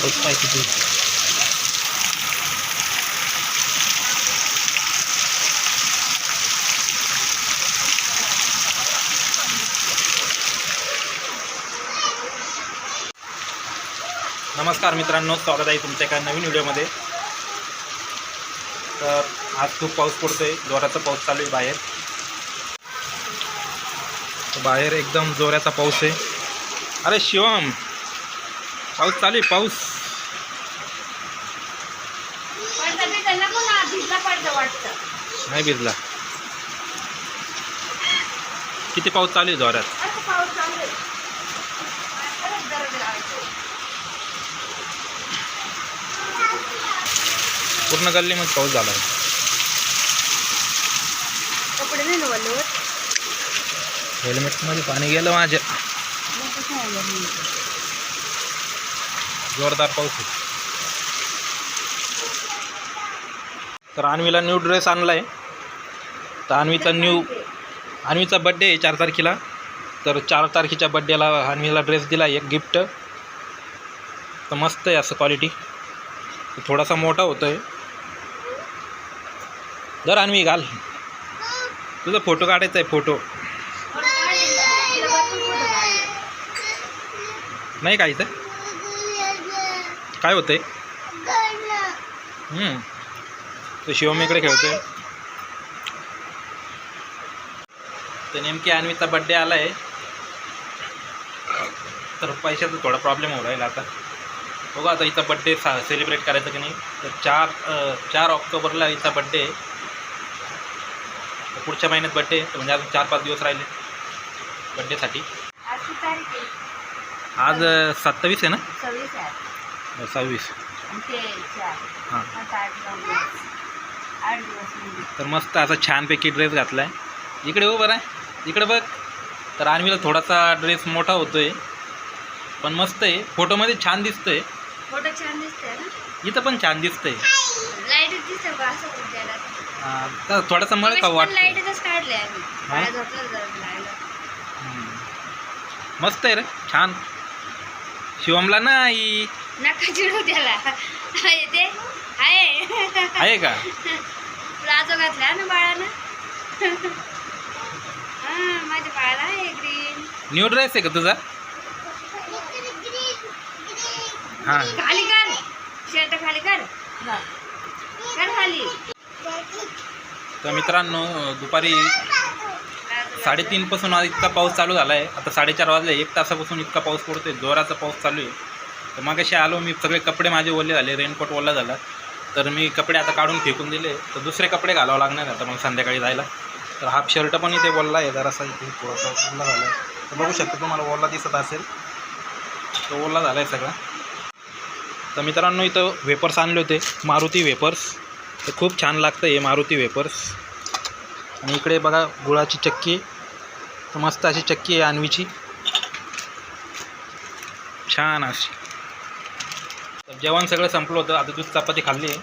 पाऊस किती नमस्कार मित्रांनो स्वागत आहे तुमच्या एका नवीन व्हिडिओमध्ये. तर आज खूप पाऊस पडतोय जोराचा पाऊस चालू आहे बाहेर. बाहेर एकदम जोराचा पाऊस आहे. अरे शिवम! पाऊस चालू पाऊस. नाही भिजला. किती पाऊस चालू आहे जोरात. पूर्ण गल्लीमध्ये पाऊस झाला. आहे कपडे नाही होत. हेल्मेटमध्ये पाणी गेलं माझ्या मग कसं आहे वल्ले? जोरदार पाऊस होतो तर अन्वीला न्यू ड्रेस आणला आहे तर अन्वीचा न्यू अन्वीचा बड्डे आहे चार तारखेला. तर चार तारखेच्या बड्डेला अन्वीला ड्रेस दिला एक गिफ्ट तर मस्त आहे असं क्वालिटी थोडासा मोठा होतो आहे दर अन्वी घाल. तुझा फोटो काढायचा आहे फोटो नाही काय इथं काय होतंय. तो शिवमीकडे खेळतोय. तर नेमकी अन्वीचा बड्डे आला आहे तर पैशाचा थोडा प्रॉब्लेम होऊ राहिला आता. बघा आता हिचा बड्डे सा सेलिब्रेट करायचा की नाही. तर चार चार ऑक्टोबरला हिचा बड्डे आहे पुढच्या महिन्यात बड्डे तर म्हणजे अजून चार पाच दिवस राहिले. बड्डेसाठी? आज सत्तावीस आहे ना? सव्वीस. आहे. सव्वीस. हां. म्हणजे. तर मस्त असा छानपैकी ड्रेस घातला आहे इकडे हो बरं. आहे इकडे बघ. तर अन्वीला थोडासा ड्रेस मोठा होतोय. पण मस्त आहे. फोटोमध्ये छान दिसतंय. फोटो छान दिसतंय ना? इथं पण छान दिसतंय. हा, तर थोडासा मळ का हा? हम्म. मस्त आहे रे. छान. शिवमला नाही. नका चिडू त्याला. आहे ते आहे. आहे का? प्लाझो घातला ना बाळानं? हा माझ्या बाळाला आहे ग्रीन न्यू ड्रेस आहे का तुझा? हां. खाली कर. शर्ट खाली कर. कर खाली. तर मित्रांनो दुपारी साडेतीनपासून आज इतका पाऊस चालू झाला आहे आता साडेचार वाजले एक तासापासून इतका पाऊस पडतोय. जोराचा पाऊस चालू आहे. तर मग असे आलो मी सगळे कपडे माझे ओले झाले रेनकोट ओला झाला. तर मी कपडे आता काढून फेकून दिले. तर दुसरे कपडे घालावं लागणार आता मला संध्याकाळी जायला. तर हाफ शर्ट पण इथे बोलला आहे जरासा इथे थोडासा ओला झाला आहे. तर बघू शकता तुम्हाला ओला दिसत असेल. तो ओला झाला आहे सगळा. तर मित्रांनो इथं वेपर्स आणले होते मारुती वेपर्स. तर खूप छान लागतं हे मारुती वेपर्स. आणि इकडे बघा गुळाची चक्की. तर मस्त अशी चक्की आहे आणवीची. छान अशी. जेवण सगळं संपलं होतं. आता दूध चपाती खाल्ली आहे.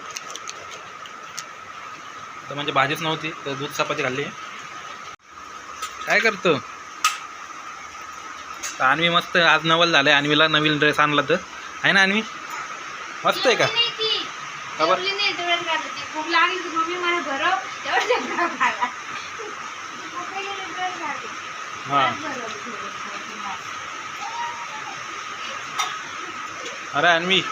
तर म्हणजे भाजीच नव्हती तर दूध चपाती खाल्ली आहे. काय करतो? तर अन्वी मस्त आज नवल झालं आहे अन्वीला नवीन ड्रेस आणला तर. आहे ना अन्वी? मस्त आहे का? नाही ती. का बरं? जेवली नाही तेवढ्यात काढलं ती. भूक लागली की मम्मी मला भरव तेवढ्यात जेवणाला खायला. भूक लागली की तेवढ्यात खाते. हां तेवढ्यात भरवलं थोडं. अरे अन्वी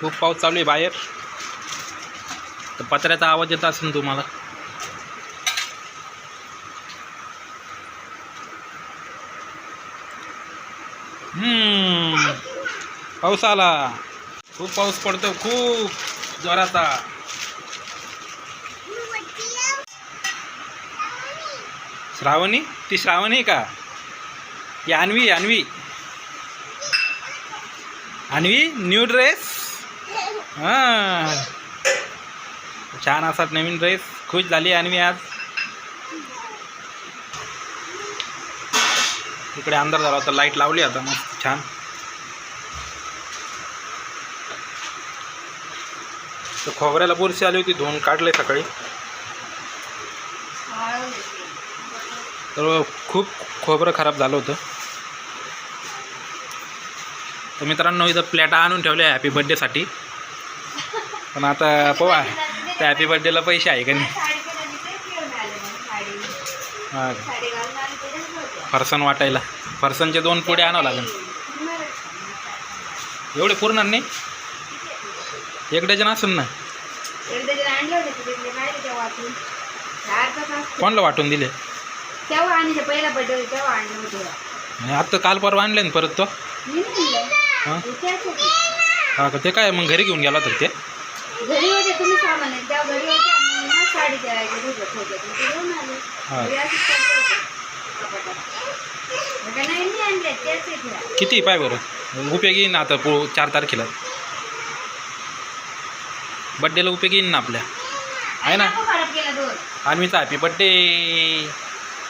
खूप पाऊस चालू आहे बाहेर. तर पत्र्याचा आवाज येत असेल तुम्हाला. हम्म, पाऊस आला. खूप पाऊस पडतो खूप जोराचा. श्रावणी? ती श्रावणी का? ती Anvi Anvi. Anvi new dress? हां. छान असा नवीन ड्रेस खुश झाली आणि मी आज. इकडे अंधार झाला होता लाइट लावली आता मस्त छान. तर खोबऱ्याला बुरशी आली होती धुवून काढले सकाळी. तर खूप खोबरं खराब झालं होतं. तर मित्रांनो इथं प्लेटा आणून ठेवल्या हॅपी बड्डेसाठी पण आता पोवा त्या हॅपी बड्डेला पैसे आहे का नाही हा. फरसन वाटायला फरसनचे दोन पुढे आणावं लागेल एवढे पुरणार नाही एक डझन असेल ना. कोणाला वाटून दिले आत्ता काल परवा आणले ना परत तो. हां. हा का ते काय मग घरी घेऊन गेला तर ते घरी होते तुम्ही सामान आहे. तेव्हा घरी साडी द्यायला होते मग ते घेऊन आले हा. घरी असंच करत होते. कपाटात. मग काय नाही नाही आणले त्याच आहेत ह्या. किती पाय बरं उपयोगी येईन ना आता पो चार तारखेला बड्डेला उपयोगी येईन ना आपल्या आहे ना खराब केला दोन अन्वीचा हॅपी बड्डे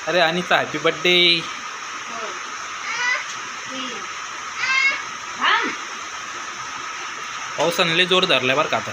अरे अनिचा हॅपी बड्डे हो. तीन. थांब. पावसाने लय जोर धरलाय बरं का आता